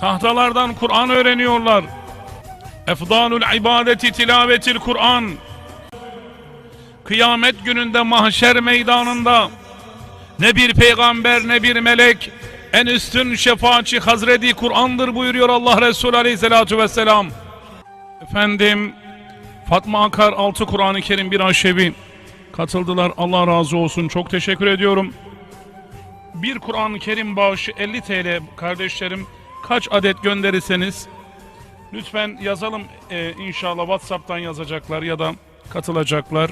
Tahtalardan Kur'an öğreniyorlar. Efdalul ibadeti tilavetil Kur'an. Kıyamet gününde mahşer meydanında ne bir peygamber ne bir melek en üstün şefaatçi Hazreti Kur'an'dır buyuruyor Allah Resulü Aleyhisselatü Vesselam. Efendim Fatma Akar 6 Kur'an-ı Kerim bir aşevi katıldılar. Allah razı olsun. Çok teşekkür ediyorum. Bir Kur'an-ı Kerim bağışı 50 TL kardeşlerim. Kaç adet gönderirseniz lütfen yazalım Ee, inşallah WhatsApp'tan yazacaklar ya da katılacaklar.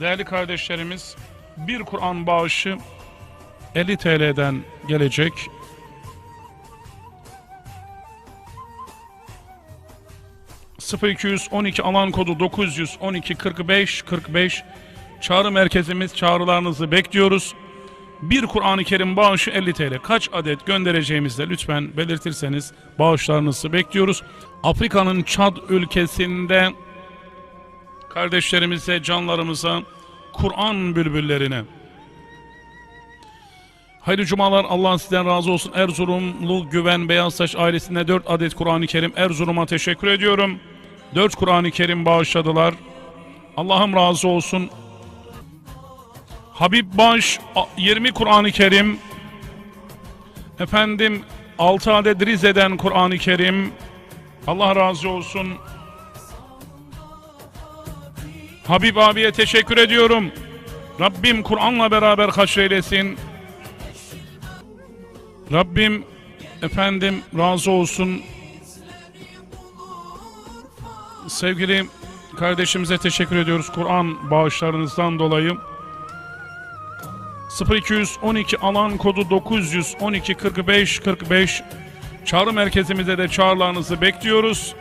Değerli kardeşlerimiz bir Kur'an bağışı 50 TL'den gelecek. ...0212 alan kodu 912 45 45 çağrı merkezimiz çağrılarınızı bekliyoruz. Bir Kur'an-ı Kerim bağışı 50 TL. Kaç adet göndereceğimizde lütfen belirtirseniz bağışlarınızı bekliyoruz. Afrika'nın Çad ülkesinde kardeşlerimize, canlarımıza, Kur'an bülbüllerine. Hayırlı cumalar Allah sizden razı olsun. Erzurumlu Güven Beyaztaş ailesine 4 adet Kur'an-ı Kerim Erzurum'a teşekkür ediyorum. 4 Kur'an-ı Kerim bağışladılar. Allah'ım razı olsun. Habib Baş a- 20 Kur'an-ı Kerim. Efendim 6 adet Rize'den Kur'an-ı Kerim. Allah razı olsun. Habib abiye teşekkür ediyorum. Rabbim Kur'an'la beraber haşreylesin. Rabbim efendim razı olsun. Sevgili kardeşimize teşekkür ediyoruz Kur'an bağışlarınızdan dolayı. 0212 alan kodu 912 45 45 çağrı merkezimize de çağrılarınızı bekliyoruz.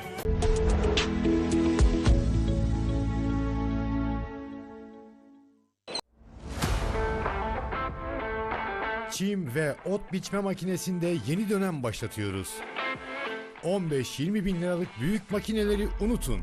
Çim ve ot biçme makinesinde yeni dönem başlatıyoruz. 15-20 bin liralık büyük makineleri unutun.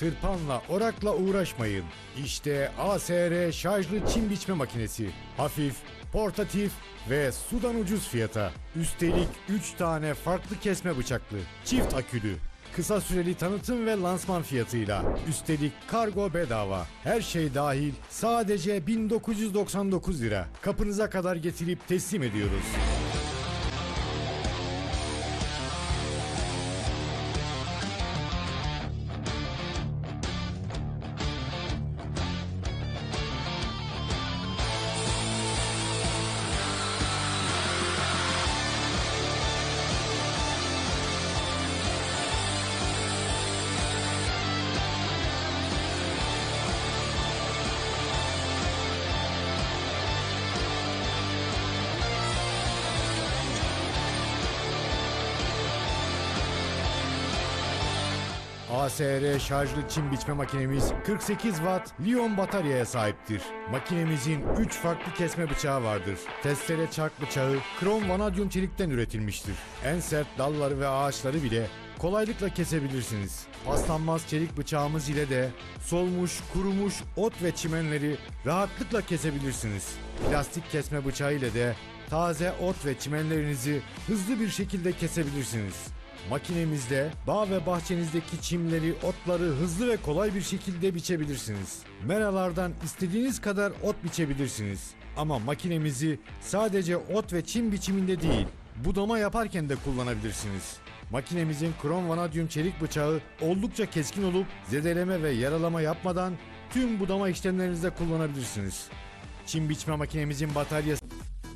Tırpanla, orakla uğraşmayın. İşte ASR şarjlı çim biçme makinesi. Hafif, portatif ve sudan ucuz fiyata. Üstelik 3 tane farklı kesme bıçaklı. Çift akülü. Kısa süreli tanıtım ve lansman fiyatıyla. Üstelik kargo bedava. Her şey dahil sadece 1999 lira. Kapınıza kadar getirip teslim ediyoruz. ASR şarjlı çim biçme makinemiz 48 watt Lion bataryaya sahiptir. Makinemizin 3 farklı kesme bıçağı vardır. Testere çark bıçağı krom vanadyum çelikten üretilmiştir. En sert dalları ve ağaçları bile kolaylıkla kesebilirsiniz. Paslanmaz çelik bıçağımız ile de solmuş, kurumuş ot ve çimenleri rahatlıkla kesebilirsiniz. Plastik kesme bıçağı ile de taze ot ve çimenlerinizi hızlı bir şekilde kesebilirsiniz. Makinemizde bağ ve bahçenizdeki çimleri, otları hızlı ve kolay bir şekilde biçebilirsiniz. Meralardan istediğiniz kadar ot biçebilirsiniz. Ama makinemizi sadece ot ve çim biçiminde değil, budama yaparken de kullanabilirsiniz. Makinemizin krom vanadyum çelik bıçağı oldukça keskin olup zedeleme ve yaralama yapmadan tüm budama işlemlerinizde kullanabilirsiniz. Çim biçme makinemizin bataryası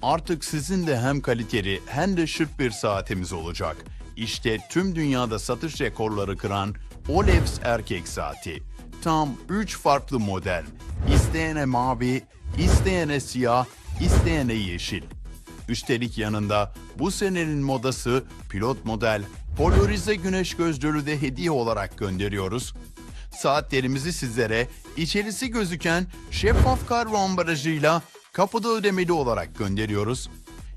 Artık sizin de hem kaliteli hem de şık bir saatimiz olacak. İşte tüm dünyada satış rekorları kıran Olex erkek saati. Tam 3 farklı model. İsteyene mavi, isteyene siyah, isteyene yeşil. Üstelik yanında bu senenin modası pilot model polarize güneş gözlüğü de hediye olarak gönderiyoruz. Saatlerimizi sizlere içerisi gözüken şeffaf kargo ambalajıyla kapıda ödemeli olarak gönderiyoruz.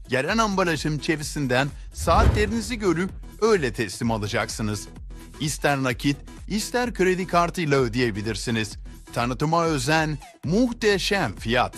Gelen ambalajın içerisinden saatlerinizi görüp öyle teslim alacaksınız. İster nakit, ister kredi kartıyla ödeyebilirsiniz. Tanıtıma özen, muhteşem fiyat.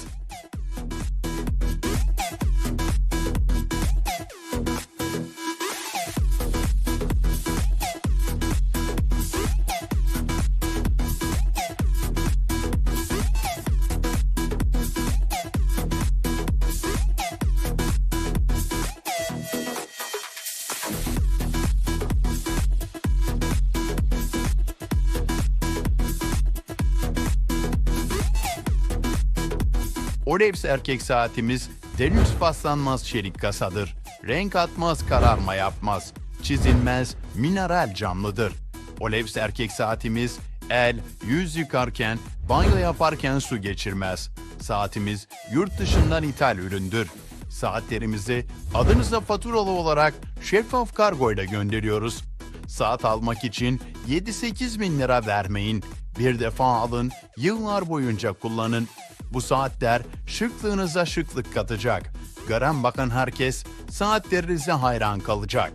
Olex erkek saatimiz delüks paslanmaz çelik kasadır. Renk atmaz, kararma yapmaz. Çizilmez, mineral camlıdır. Olex erkek saatimiz el, yüz yıkarken, banyo yaparken su geçirmez. Saatimiz yurt dışından ithal üründür. Saatlerimizi adınıza faturalı olarak şeffaf kargo ile gönderiyoruz. Saat almak için 7-8 bin lira vermeyin. Bir defa alın, yıllar boyunca kullanın. Bu saatler şıklığınıza şıklık katacak. Gören bakan herkes saatlerinize hayran kalacak.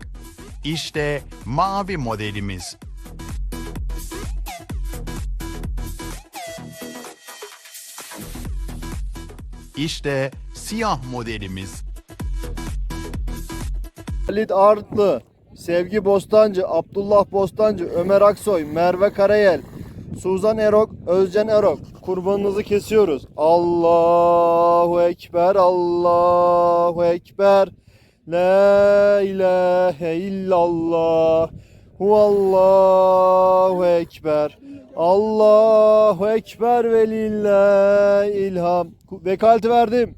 İşte mavi modelimiz. İşte siyah modelimiz. Halit Artlı, Sevgi Bostancı, Abdullah Bostancı, Ömer Aksoy, Merve Karayel, Suzan Erok, Özcan Erok. Kurbanınızı kesiyoruz. Allahu Ekber, Allahu Ekber. La ilahe illallah. Huvallahu Ekber. Allahu Ekber ve lillahi ilham. Vekaleti verdim.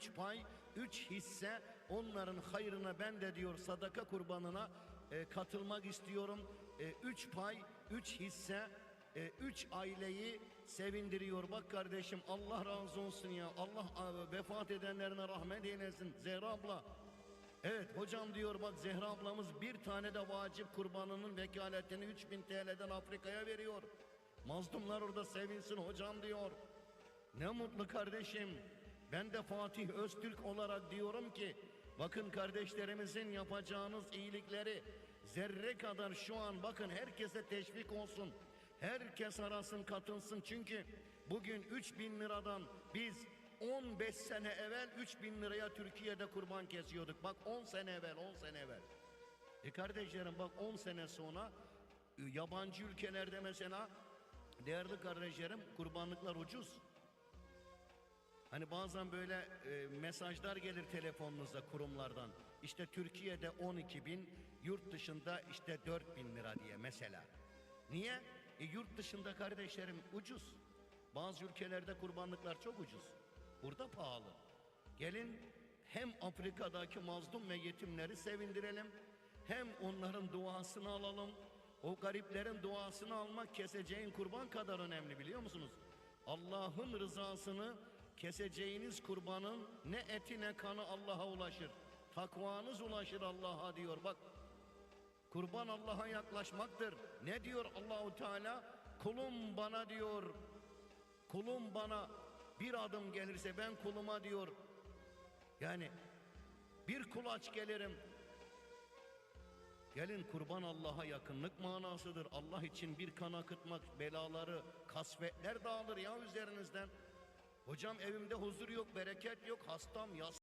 Üç pay, üç hisse onların hayrına ben de diyor sadaka kurbanına e, katılmak istiyorum. E, üç pay, üç hisse, e, üç aileyi sevindiriyor. Bak kardeşim Allah razı olsun ya. Allah e, vefat edenlerine rahmet eylesin. Zehra abla. Evet hocam diyor bak Zehra ablamız bir tane de vacip kurbanının vekaletini 3000 TL'den Afrika'ya veriyor. Mazlumlar orada sevinsin hocam diyor. Ne mutlu kardeşim. Ben de Fatih Öztürk olarak diyorum ki bakın kardeşlerimizin yapacağınız iyilikleri zerre kadar şu an bakın herkese teşvik olsun. Herkes arasın katılsın çünkü bugün 3000 liradan biz 15 sene evvel 3000 liraya Türkiye'de kurban kesiyorduk. Bak 10 sene evvel 10 sene evvel. E kardeşlerim bak 10 sene sonra e, yabancı ülkelerde mesela değerli kardeşlerim kurbanlıklar ucuz. Hani bazen böyle e, mesajlar gelir telefonunuza kurumlardan. İşte Türkiye'de 12 bin, yurt dışında işte 4 bin lira diye mesela. Niye? E, yurt dışında kardeşlerim ucuz. Bazı ülkelerde kurbanlıklar çok ucuz. Burada pahalı. Gelin hem Afrika'daki mazlum ve yetimleri sevindirelim. Hem onların duasını alalım. O gariplerin duasını almak keseceğin kurban kadar önemli biliyor musunuz? Allah'ın rızasını keseceğiniz kurbanın ne eti ne kanı Allah'a ulaşır. Takvanız ulaşır Allah'a diyor. Bak kurban Allah'a yaklaşmaktır. Ne diyor Allahu Teala? Kulum bana diyor. Kulum bana bir adım gelirse ben kuluma diyor. Yani bir kulaç gelirim. Gelin kurban Allah'a yakınlık manasıdır. Allah için bir kan akıtmak belaları, kasvetler dağılır ya üzerinizden. Hocam evimde huzur yok, bereket yok, hastam, yas